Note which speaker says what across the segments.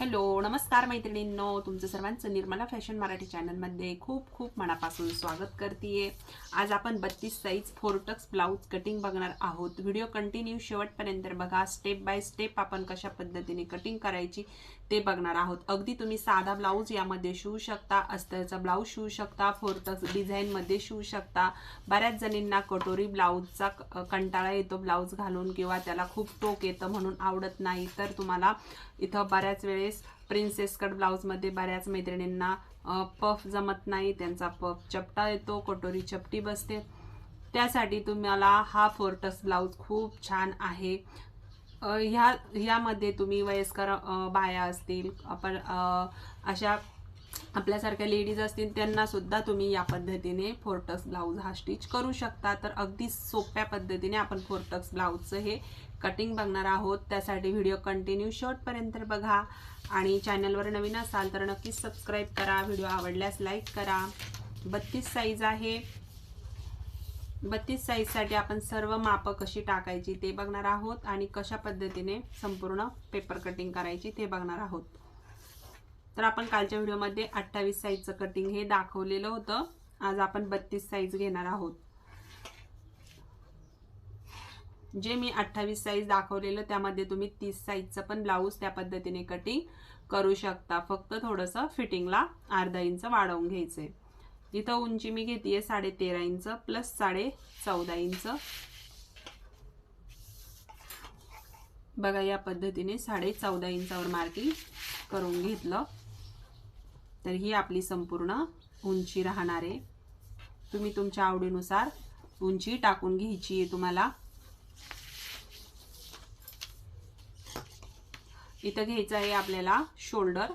Speaker 1: Hello नमस्कार मैत्रिणींनो. तुमचं सर्वांचं निर्मला फॅशन मराठी चॅनलमध्ये खूप खूप मनापासून स्वागत करते आज आपण बत्तीस साईज फोरटक्स ब्लाऊज कटिंग बघणार आहोत. व्हिडिओ कंटिन्यू शेवटपर्यंत बघा. स्टेप बाय स्टेप आपण कशा पद्धतीने कटिंग करायची ते बघणार आहोत. अगदी तुम्ही साधा ब्लाऊज यामध्ये शिवू शकता अस्तरचा ब्लाऊज शिवू शकता फोरटक्स डिझाईनमध्ये शिवू शकता. बऱ्याच जणींना कटोरी ब्लाऊजचा कंटाळा येतो ब्लाऊज घालून किंवा त्याला खूप टोक येतं म्हणून आवडत नाही. तर तुम्हाला इथं बऱ्याच वेळेस प्रिन्सेस कट ब्लाऊजमध्ये बऱ्याच मैत्रिणींना पफ जमत नाही. त्यांचा पफ चपटा येतो कटोरी चपटी बसते. त्यासाठी तुम्हाला हा फोर्टस ब्लाऊज खूप छान आहे. ह्या ह्यामध्ये तुम्ही वयस्कर बाया असतील आपण अशा आपल्यासारख्या लेडीज असतील त्यांना सुद्धा तुम्ही या पद्धतीने फोर्टक्स ब्लाऊज हा स्टिच करू शकता. तर अगदी सोप्या पद्धतीने आपण फोर्टक्स ब्लाऊजचं हे कटिंग बघणार आहोत. त्यासाठी व्हिडिओ कंटिन्यू शॉर्टपर्यंत बघा. आणि चॅनलवर नवीन असाल तर नक्कीच सबस्क्राईब करा. व्हिडिओ आवडल्यास लाईक करा. बत्तीस साईज आहे. बत्तीस साईजसाठी आपण सर्व मापं कशी टाकायची ते बघणार आहोत आणि कशा पद्धतीने संपूर्ण पेपर कटिंग करायची ते बघणार आहोत. तर आपण कालच्या व्हिडिओमध्ये अठ्ठावीस साईजचं कटिंग हे दाखवलेलं होतं. आज आपण बत्तीस साईज घेणार आहोत. जे मी अठ्ठावीस साईज दाखवलेलं त्यामध्ये तुम्ही तीस साईजचं पण ब्लाऊज त्या पद्धतीने कटिंग करू शकता. फक्त थोडंसं फिटिंगला अर्धा इंच वाढवून घ्यायचंय. इथं उंची मी घेते साडे तेरा इंच प्लस साडे चौदा इंच. बघा या पद्धतीने साडे चौदा इंचावर मार्किंग करून घेतलं. तर ही आपली संपूर्ण उंची राहणार आहे. तुम्ही तुमच्या आवडीनुसार उंची टाकून घ्यायची आहे तुम्हाला. इथं घ्यायचं आहे आपल्याला शोल्डर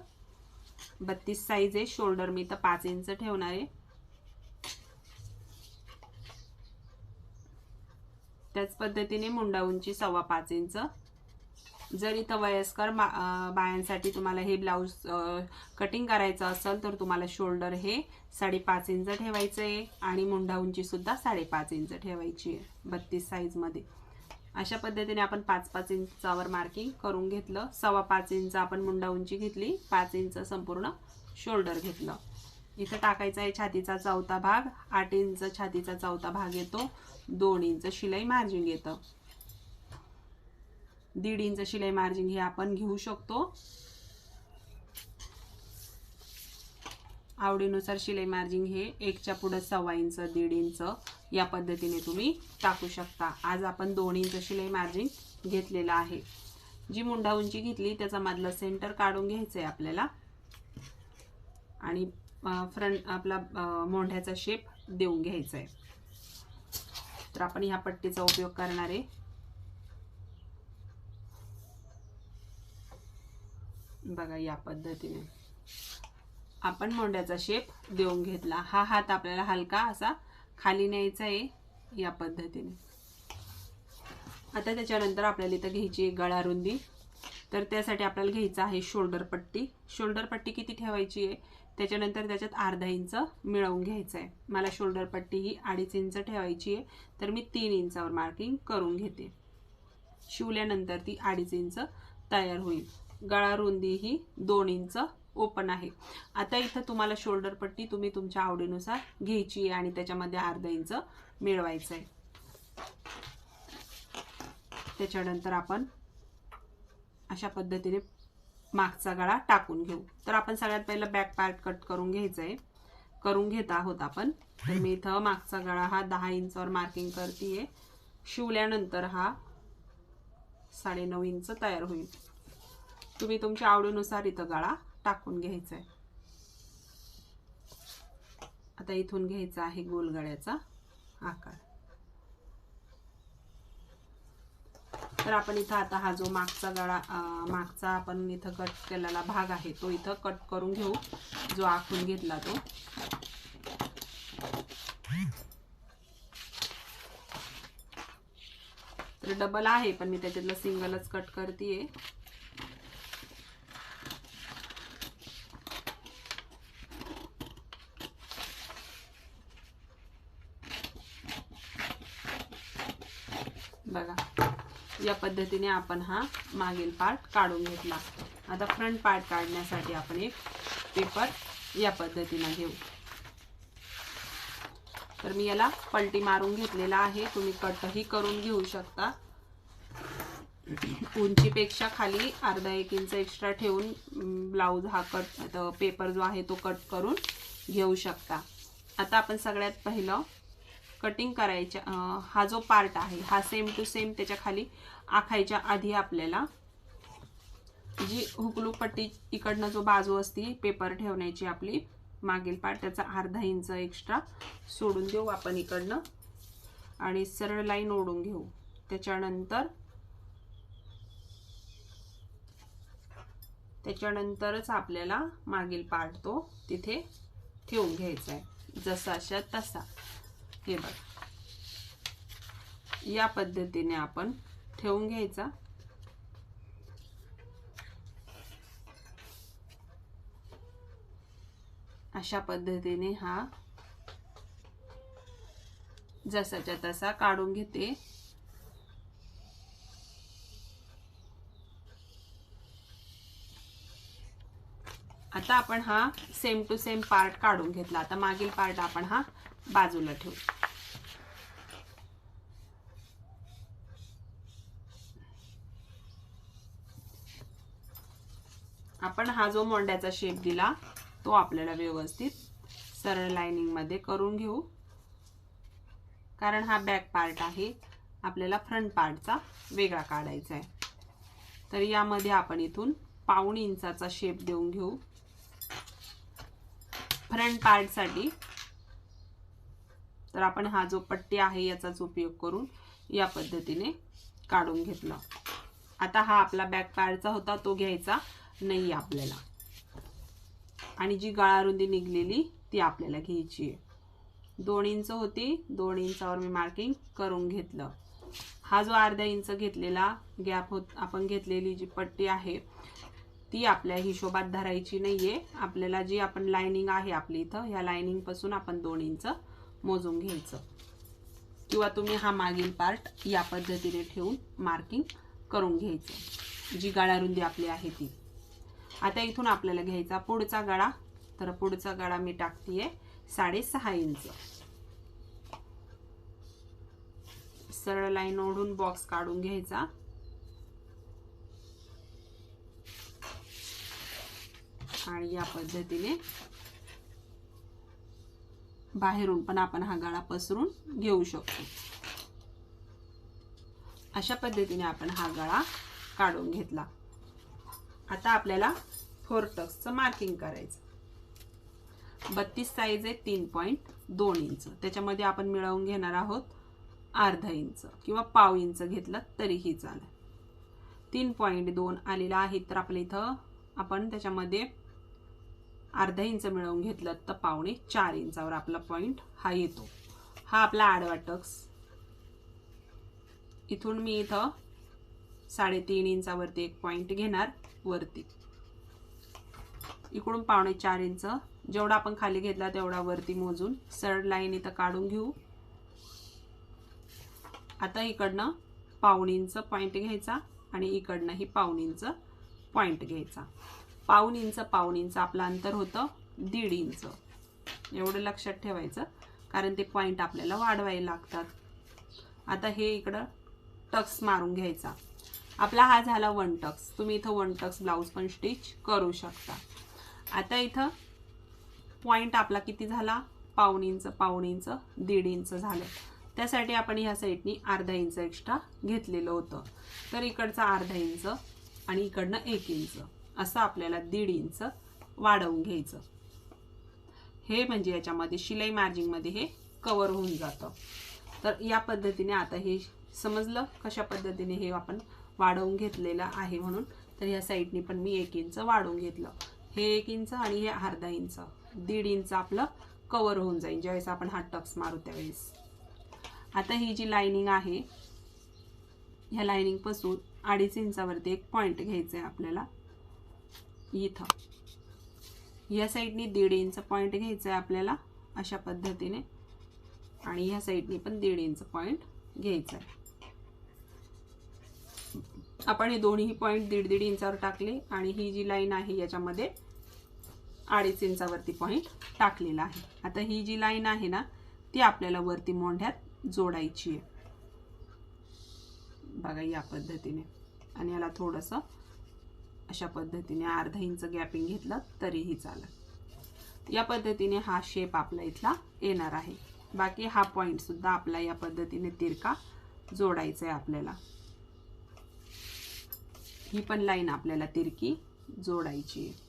Speaker 1: बत्तीस साईज आहे. शोल्डर मी इथं पाच इंच ठेवणार आहे. त्याच पद्धतीने मुंडा उंची सव्वा पाच इंच. जर इथं वयस्कर मा- बायांसाठी तुम्हाला हे ब्लाऊज कटिंग करायचं असेल तर तुम्हाला शोल्डर हे साडेपाच इंच ठेवायचं आहे आणि मुंडा उंचीसुद्धा साडेपाच इंच ठेवायची आहे बत्तीस साईजमध्ये अशा पद्धतीने आपण पाच पाच इंचावर मार्किंग करून घेतलं. सव्वा पाच इंच आपण मुंडा उंची घेतली पाच इंच संपूर्ण शोल्डर घेतलं. इथं टाकायचा आहे छातीचा चौथा भाग. आठ इंच छातीचा चौथा भाग येतो. दोन इंच शिलाई मार्जिन येतं. दीड इंच शिलाई मार्जिन हे आपण घेऊ शकतो. आवडीनुसार शिलाई मार्जिन हे एकच्या पुढं सव्वा इंच दीड इंच या पद्धतीने तुम्ही टाकू शकता. आज आपण दोन इंच शिलाई मार्जिन घेतलेलं आहे. जी मुंडा उंची घेतली त्याचा मधलं सेंटर काढून घ्यायचं आहे आपल्याला. आणि फ्रंट आपला मोंढ्याचा शेप देऊन घ्यायचा आहे. तर आपण ह्या पट्टीचा उपयोग करणार आहे. बघा या पद्धतीने. आपण मोंड्याचा शेप देऊन घेतला. हा हात आपल्याला हलका असा खाली न्यायचा आहे या पद्धतीने. आता त्याच्यानंतर आपल्याला इथं घ्यायची गळा रुंदी. तर त्यासाठी आपल्याला घ्यायचं आहे शोल्डर पट्टी. शोल्डर पट्टी किती ठेवायची आहे? त्याच्यानंतर त्याच्यात अर्धा इंच मिळवून घ्यायचं आहे मला शोल्डर पट्टी ही अडीच इंच ठेवायची आहे तर मी तीन इंचावर मार्किंग करून घेते. शिवल्यानंतर ती अडीच इंच तयार होईल. गळा रुंदी ही दोन इंच ओपन आहे. आता इथं तुम्हाला शोल्डर पट्टी तुम्ही तुमच्या आवडीनुसार घ्यायची आहे आणि त्याच्यामध्ये अर्धा इंच मिळवायचं आहे त्याच्यानंतर आपण अशा पद्धतीने मागचा गळा टाकून घेऊ. तर आपण सगळ्यात पहिलं बॅक पार्ट कट करून घ्यायचं आहे करून घेत आहोत आपण. तर मी इथं मागचा गळा हा दहा इंचावर मार्किंग करते शिवल्यानंतर हा साडेनऊ इंच तयार होईल. तुम्ही तुमच्या आवडीनुसार इथं गळा टाकून घ्यायचा आहे आता इथून घ्यायचा आहे गोल गळ्याचा आकार. तर आपण इथं आता हा जो मागचा गळा मागचा आपण इथं कट केलेला भाग आहे तो इथं कट करून घेऊ. जो आखून घेतला तो. तर डबल आहे पण मी त्याच्यातलं सिंगलच कट करते बघा. या पद्धतीने आपण हा मागील पार्ट काढून घेतला. आता फ्रंट पार्ट काढण्यासाठी आपण एक पेपर या पद्धतीनं घेऊ. तर मी याला पलटी मारून घेतलेला आहे. तुम्ही कटही करून घेऊ शकता. उंचीपेक्षा खाली अर्धा एक इंच एक्स्ट्रा ठेवून ब्लाऊज हा कट पेपर जो आहे तो कट करून घेऊ शकता. आता आपण सगळ्यात पहिलं कटिंग करायच्या हा जो पार्ट आहे हा सेम टू सेम त्याच्याखाली आखायच्या आधी आपल्याला जी हुकलू पट्टी इकडनं जो बाजू असती पेपर ठेवण्याची आपली मागील पार्ट त्याचा अर्धा इंच एक्स्ट्रा सोडून देऊ आपण इकडनं. आणि सरळ लाईन ओढून घेऊ. त्याच्यानंतर त्याच्यानंतरच आपल्याला मागील पार्ट तो तिथे ठेवून घ्यायचा आहे. जसाच्या तसा. हे बघ. या पद्धतीने आपण ठेवून घ्यायचा. अशा पद्धतीने हा जसाच्या तसा काढून घेते. आता आपण हा सेम टू सेम पार्ट काढून घेतला. आता मागील पार्ट आपण हा बाजूला ठेवू. आपण हा जो मोंड्याचा शेप दिला तो आपल्याला व्यवस्थित सरळ लाइनिंगमध्ये करून घेऊ. कारण हा बॅक पार्ट आहे आपल्याला फ्रंट पार्टचा वेगळा काढायचा आहे तर यामध्ये आपण इथून पाऊण इंचाचा शेप देऊन घेऊ. फ्रंट पार्टसाठी तर आपण हा जो पट्टी आहे याचाच उपयोग करून या पद्धतीने काढून घेतला. आता हा आपला बॅक पार्टचा होता तो घ्यायचा. नाही आपल्याला. आणि जी गळारुंदी निघलेली ती आपल्याला घ्यायची आहे. दोन इंच होती दोन इंचावर मी मार्किंग करून घेतलं. हा जो अर्धा इंच घेतलेला गॅप होत आपण घेतलेली जी पट्टी आहे ती आपल्या हिशोबात धरायची नाही आहे आपल्याला जी आपण लाइनिंग आहे आपली इथं ह्या लायनिंगपासून आपण दोन इंच मोजून घ्यायचं. किंवा तुम्ही हा मागील पार्ट या पद्धतीने ठेवून मार्किंग करून घ्यायचं. जी गाळारुंदी आपली आहे ती. आता इथून आपल्याला घ्यायचा पुढचा गळा. तर पुढचा गळा मी टाकतीये साडेसहा इंच. सरळ लाईन ओढून बॉक्स काढून घ्यायचा. आणि या पद्धतीने बाहेरून पण आपण हा गळा पसरून घेऊ शकतो. अशा पद्धतीने आपण हा गळा काढून घेतला. आता आपल्याला फोर टक्सचं मार्किंग करायचं. बत्तीस साईज आहे तीन पॉईंट दोन इंच त्याच्यामध्ये आपण मिळवून घेणार आहोत अर्धा इंच किंवा पाव इंच घेतलं तरीही चालेल. तीन पॉईंट दोन आलेला आहे तर आपल्या इथं आपण त्याच्यामध्ये अर्धा इंच मिळवून घेतलं तर पावणे चार इंचावर आपला पॉईंट हा येतो. हा आपला आडवा टक्स इथून मी इथं साडेतीन इंचावरती एक पॉईंट घेणार. वरती. इकडून पावणे चार इंच. जेवढा आपण खाली घेतला तेवढा वरती मोजून सरळ लाईन इथं काढून घेऊ. आता इकडनं पाऊण इंच पॉईंट घ्यायचा आणि इकडनंही पाऊण इंच पॉईंट घ्यायचा. पाऊण इंच पाऊण इंच आपलं अंतर होतं दीड इंच. एवढं लक्षात ठेवायचं कारण ते पॉईंट आपल्याला वाढवायला लागतात. आता हे इकडं टक्स मारून घ्यायचा. आपला हा झाला वन टक्स. तुम्ही इथं वन टक्स ब्लाऊज पण स्टिच करू शकता. आता इथं पॉईंट आपला किती झाला? पाऊण इंच पाऊण इंच दीड इंच झालं. त्यासाठी आपण ह्या साईडनी अर्धा इंच एक्स्ट्रा घेतलेलं होतं. तर इकडचा अर्धा इंच आणि इकडनं एक इंच. असं आपल्याला दीड इंच वाढवून घ्यायचं. हे म्हणजे याच्यामध्ये शिलाई मार्जिंगमध्ये हे कवर होऊन जातं. तर या पद्धतीने आता हे समजलं? कशा पद्धतीने हे आपण वाढवून घेतलेलं आहे म्हणून तर ह्या साईडने पण मी एक इंच वाढवून घेतलं. हे एक इंच आणि हे अर्धा इंच. दीड इंच आपलं कवर होऊन जाईल ज्यावेळेस आपण हा टक्स मारू त्यावेळेस. आता ही जी लायनिंग आहे ह्या लायनिंगपासून अडीच इंचावरती एक पॉईंट घ्यायचा आहे आपल्याला. इथं. या साईडनी दीड इंच पॉईंट घ्यायचा आहे आपल्याला अशा पद्धतीने. आणि ह्या साईडनी पण दीड इंच पॉईंट घ्यायचा आहे आपण हे दोन्ही पॉईंट दीड दीड इंचावर टाकले आणि ही जी लाईन आहे याच्यामध्ये अडीच इंचावरती पॉईंट टाकलेला आहे. आता ही जी लाईन आहे ना ती आपल्याला वरती मोंढ्यात जोडायची आहे. बघा या पद्धतीने. आणि याला थोडंसं अशा पद्धतीने अर्धा इंच गॅपिंग घेतलं तरीही चालेल. या पद्धतीने हा शेप आपला इथला येणार आहे. बाकी हा पॉईंटसुद्धा आपला या पद्धतीने तिरका जोडायचा आहे आपल्याला. ही पण लाईन आपल्याला तिरकी जोडायची आहे.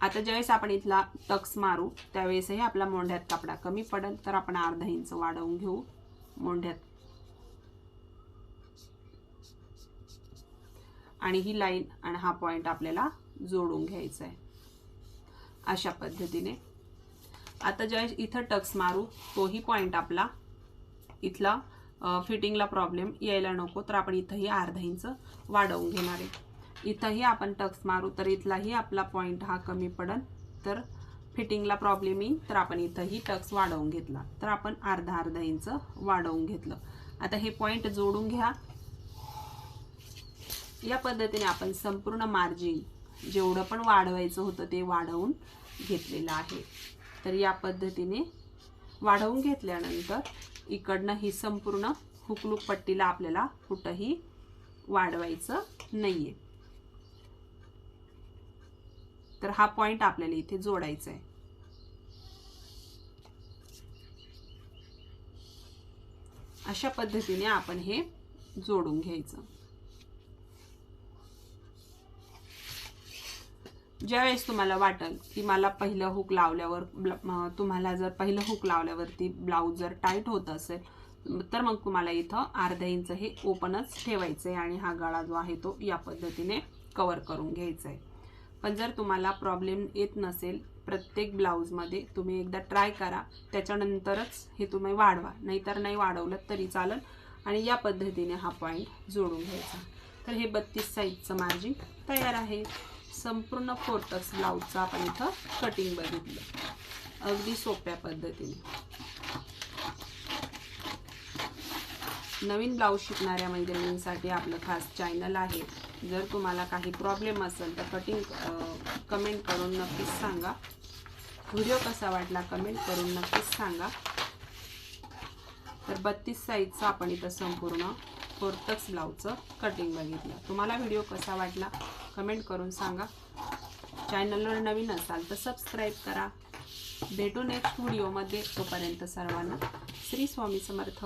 Speaker 1: आता ज्यावेळेस आपण इथला टक्स मारू त्यावेळेसही आपला मोंढ्यात कपडा कमी पडेल तर आपण अर्धा इंच वाढवून घेऊ मोंढ्यात. आणि ही लाईन आणि हा पॉइंट आपल्याला जोडून घ्यायचा आहे. अशा पद्धतीने. आता ज्यावेळेस इथं टक्स मारू तोही पॉइंट आपला इथला फिटिंगला प्रॉब्लेम यायला नको तर आपण इथंही अर्धा इंच वाढवून घेणार आहे. इथंही आपण टक्स मारू तर इथलाही आपला पॉईंट हा कमी पडन तर फिटिंगला प्रॉब्लेम येईल तर आपण इथंही टक्स वाढवून घेतला. तर आपण अर्धा अर्धा इंच वाढवून घेतलं. आता हे पॉईंट जोडून घ्या. या पद्धतीने आपण संपूर्ण मार्जिन जेवढं पण वाढवायचं होतं ते वाढवून घेतलेलं आहे. तर या पद्धतीने वाढवून घेतल्यानंतर इकडनं ही संपूर्ण हुकलूक पट्टीला आपल्याला कुठंही वाढवायचं नाहीये. तर हा पॉइंट आपल्याला इथे जोडायचा आहे. अशा पद्धतीने आपण हे जोडून घ्यायचं. ज्यावेळेस तुम्हाला वाटेल की मला पहिलं हुक लावल्यावर तुम्हाला जर पहिलं हुक लावल्यावरती ब्लाऊज जर टाईट होत असेल तर मग तुम्हाला इथं अर्धा इंच हे ओपनच ठेवायचं आहे आणि हा गळा जो आहे तो या पद्धतीने कवर करून घ्यायचा आहे पण जर तुम्हाला प्रॉब्लेम येत नसेल प्रत्येक ब्लाऊजमध्ये तुम्ही एकदा ट्राय करा त्याच्यानंतरच हे तुम्ही वाढवा. नाहीतर नाही वाढवलं तरी चालेल आणि या पद्धतीने हा पॉईंट जोडून घ्यायचा. तर हे बत्तीस साईजचं मार्जिन तयार आहे. संपूर्ण फोर्टक्स ब्लाऊजचं आपण इथं कटिंग बघितलं. अगदी सोप्या पद्धतीने. नवीन ब्लाऊज शिकणाऱ्या मैत्रिणींसाठी आपलं खास चॅनल आहे. जर तुम्हाला काही प्रॉब्लेम असेल तर कटिंग कमेंट करून नक्कीच सांगा. व्हिडिओ कसा वाटला कमेंट करून नक्कीच सांगा. तर बत्तीस साईजचं आपण इथं संपूर्ण फोर्टक्स ब्लाऊजचं कटिंग बघितलं. तुम्हाला व्हिडिओ कसा वाटला? कमेंट करून सांगा. चॅनलवर नवीन असाल तर सबस्क्राईब करा. भेटू नेक्स्ट व्हिडिओमध्ये तोपर्यंत सर्वांना. श्री स्वामी समर्थ.